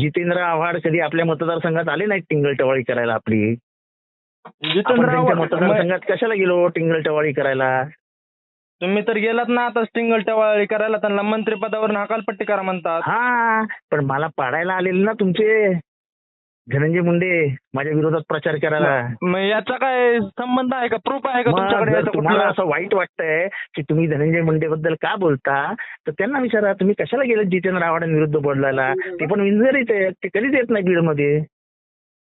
जितेंद्र आव्हाड कधी आपल्या मतदारसंघात आले नाहीत टिंगल टवाळी करायला आपली? आपण जितेंद्र त्यांच्या आव्हाड मतदारसंघात कशाला गेलो टिंगल टवाळी करायला? तुम्ही तर गेलात ना आता स्टिंगल टवाळी करायला त्यांना मंत्रिपदावरून हकालपट्टी करा म्हणतात. हा पण मला पाडायला आलेले ना तुमचे. धनंजय मुंडे माझ्या विरोधात प्रचार करायला मग याचा काय संबंध आहे का प्रूफ आहे का तुमच्याकडे तुम्हाला कुठलं? असं वाईट वाटतंय की तुम्ही धनंजय मुंडे बद्दल का बोलता तर त्यांना विचारा तुम्ही कशाला गेले जितेंद्र आव्हाडांविरुद्ध बोलायला ते पण विंजरीत आहेत ते कधीच येत नाही बीडमध्ये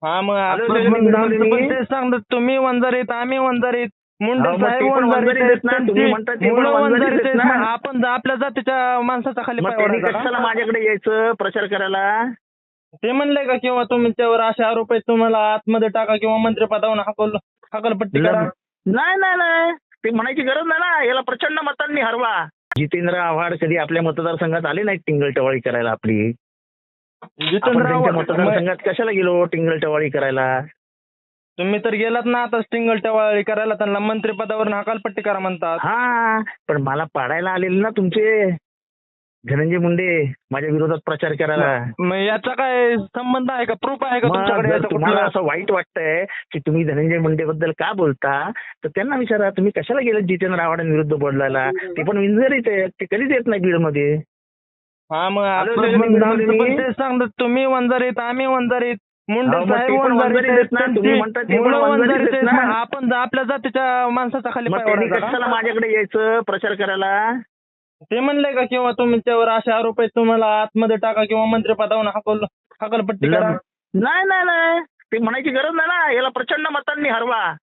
हा मग आलो आपण लेले पण निघालो आमचं पण मी. तेच सांगतात तुम्ही वंजारीत आम्ही वंजारीत मुंडे अहो, मग साहेब ते पण वंजारीत वंजारीत आहेत, आहेत ना, तुम्ही त्यांची म्हणता ते पण मुलं वंजारीत वंजारीत आहेत आहेत. ना. मग आपण जर आपल्या जातीच्या माणसाचा खाली मग पाय त्यांनी ओढायचा कशाला? माझ्याकडे यायचं प्रचार करायला ते म्हणले का किंवा तुमच्यावर असे आरोप आहेत तुम्हाला आतमध्ये टाका किंवा मंत्रिपदावरून हकल हकलपट्टी करा. नाही नाही नाही. ते म्हणायची गरज नाही ना. याला प्रचंड मतांनी हरवा. जितेंद्र आव्हाड कधी आपल्या मतदारसंघात आले नाहीत टिंगल टवाळी करायला आपली? जितेंद्र आव्हाड मतदारसंघात कशाला गेलो टिंगल टवाळी करायला? तुम्ही तर गेलात ना आता स्टिंगल टवाळी करायला. त्यांना मंत्रिपदावरून हकालपट्टी करा म्हणतात. हा पण मला पाडायला आलेले ना तुमचे. धनंजय मुंडे माझ्या विरोधात प्रचार करायला मग याचा काय संबंध आहे का प्रूफ आहे का तुमच्याकडे याचं तुम्हाला कुठलं? असं वाईट वाटतंय की तुम्ही धनंजय मुंडे बद्दल का बोलता तर त्यांना विचारा तुम्ही कशाला गेले जितेंद्र आव्हाडांविरुद्ध बोलायला ते पण विंजरीत आहेत ते कधीच येत नाही बीडमध्ये हा मग पण. तेच सांगतात तुम्ही वंजारीत आम्ही वंजारीत मुंडे अहो, मग साहेब ते पण वंजारीत वंजारीत आहेत, आहेत ना, तुम्ही त्यांची म्हणता ते पण मुलं वंजारीत वंजारीत आहेत आहेत. ना. मग आपण जर आपल्या जातीच्या माणसाचा खाली मग पाय त्यांनी ओढायचा कशाला? माझ्याकडे यायचं प्रचार करायला ते म्हणले का किंवा तुमच्यावर असे आरोप आहेत तुम्हाला आतमध्ये टाका किंवा मंत्रिपदावरून हकल हकलपट्टी करा. नाही नाही नाही. ते म्हणायची गरज नाही ना याला प्रचंड मतांनी हरवा.